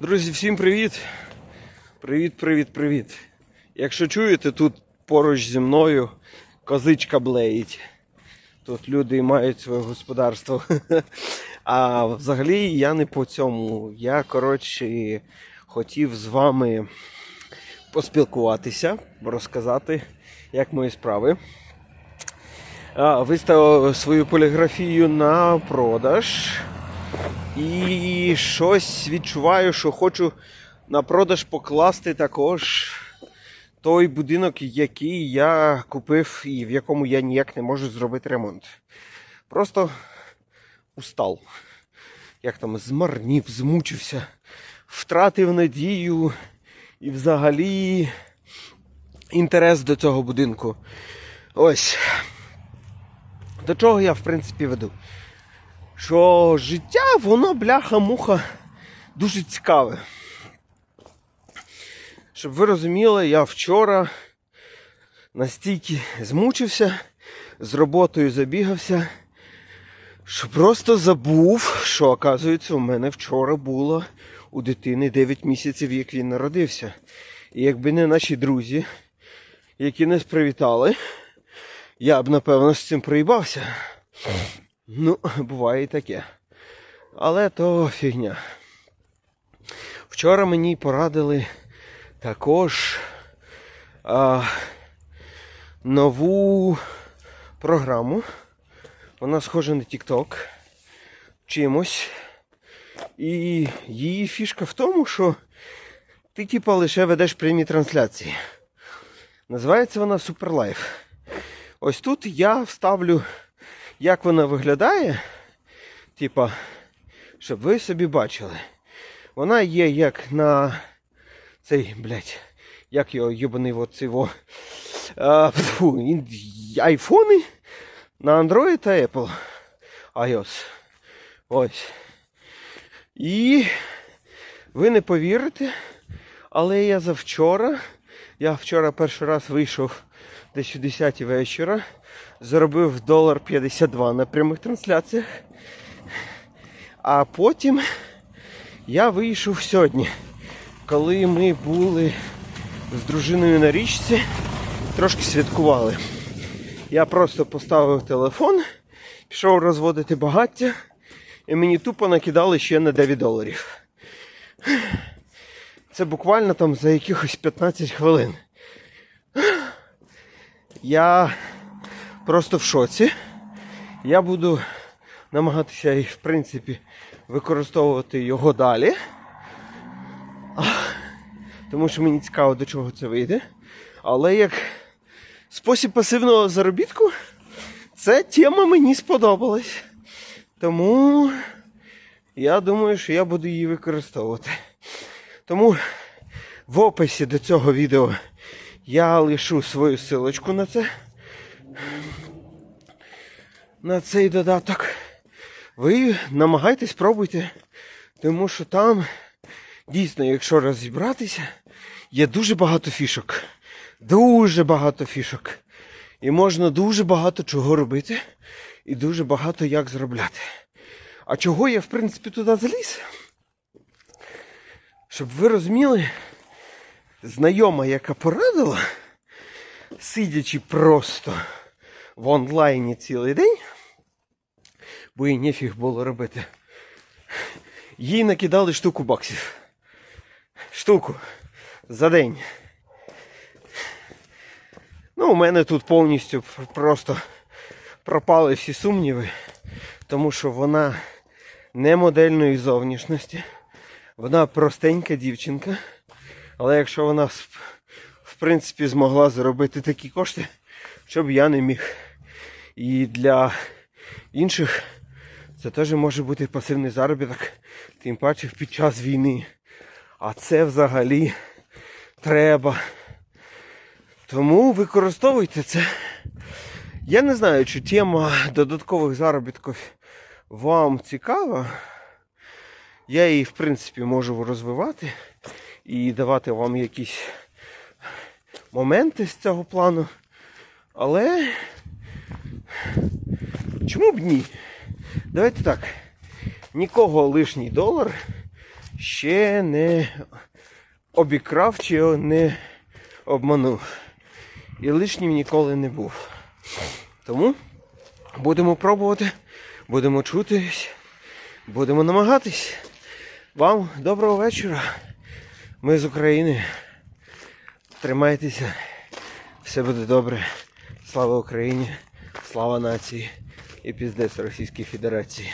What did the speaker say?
Друзі, всім привіт! Привіт, привіт, привіт. Якщо чуєте, тут поруч зі мною козичка блеїть. Тут люди мають своє господарство. А взагалі я не по цьому. Я, коротше, хотів з вами поспілкуватися, розказати, як мої справи. Виставив свою поліграфію на продаж. І щось відчуваю, що хочу на продаж покласти також той будинок, який я купив і в якому я ніяк не можу зробити ремонт. Просто устал. Як там змарнів, змучився, втратив надію і взагалі інтерес до цього будинку. Ось. До чого я, в принципі, веду? Що життя, воно бляха-муха дуже цікаве. Щоб ви розуміли, я вчора настільки змучився, з роботою забігався, що просто забув, що, оказується, у мене вчора було у дитини 9 місяців, як він народився. І якби не наші друзі, які нас привітали, я б, напевно, з цим проїбався. Ну, буває і таке. Але то фігня. Вчора мені порадили також а, нову програму. Вона схожа на TikTok чимось. І її фішка в тому, що ти типа лише ведеш прямі трансляції. Називається вона Superlife. Ось тут я вставлю як вона виглядає, типа, щоб ви собі бачили. Вона є як на цей, блядь, як його юбаний а, айфони на Android та Apple iOS. Ось. І ви не повірите, але я завчора, я вчора перший раз вийшов десь о 10 вечора, заробив долар 52 на прямих трансляціях. А потім я вийшов сьогодні, коли ми були з дружиною на річці, трошки святкували. Я просто поставив телефон, пішов розводити багаття, і мені тупо накидали ще на 9 доларів. Це буквально там за якихось 15 хвилин. Я просто в шоці. Я буду намагатися і, в принципі, використовувати його далі. Тому що мені цікаво, до чого це вийде. Але як спосіб пасивного заробітку, ця тема мені сподобалась. Тому я думаю, що я буду її використовувати. Тому в описі до цього відео я лишу свою силочку на це. На цей додаток. Ви намагайтесь пробуйте, тому що там дійсно, якщо розібратися, є дуже багато фішок. Дуже багато фішок. І можна дуже багато чого робити, і дуже багато як зробляти. А чого я, в принципі, туди заліз? Щоб ви розуміли, знайома, яка порадила, сидячи просто в онлайні цілий день, бо їй нефіг було робити, їй накидали штуку баксів. Штуку за день. Ну, у мене тут повністю просто пропали всі сумніви, тому що вона не модельної зовнішності, вона простенька дівчинка. Але якщо вона в- в принципі змогла заробити такі кошти, щоб я не міг. І для інших це теж може бути пасивний заробіток, тим паче під час війни. А це взагалі треба. Тому використовуйте це. Я не знаю, чи тема додаткових заробітків вам цікава. Я її, в принципі, можу розвивати і давати вам якісь моменти з цього плану. Але чому б ні? Давайте так. Нікого лишній долар ще не обікрав чи не обманув. І лишнім ніколи не був. Тому будемо пробувати, будемо чутись, будемо намагатись. Вам доброго вечора. Ми з України. Тримайтеся. Все буде добре. Слава Україні, слава нації і піздець Російській Федерації.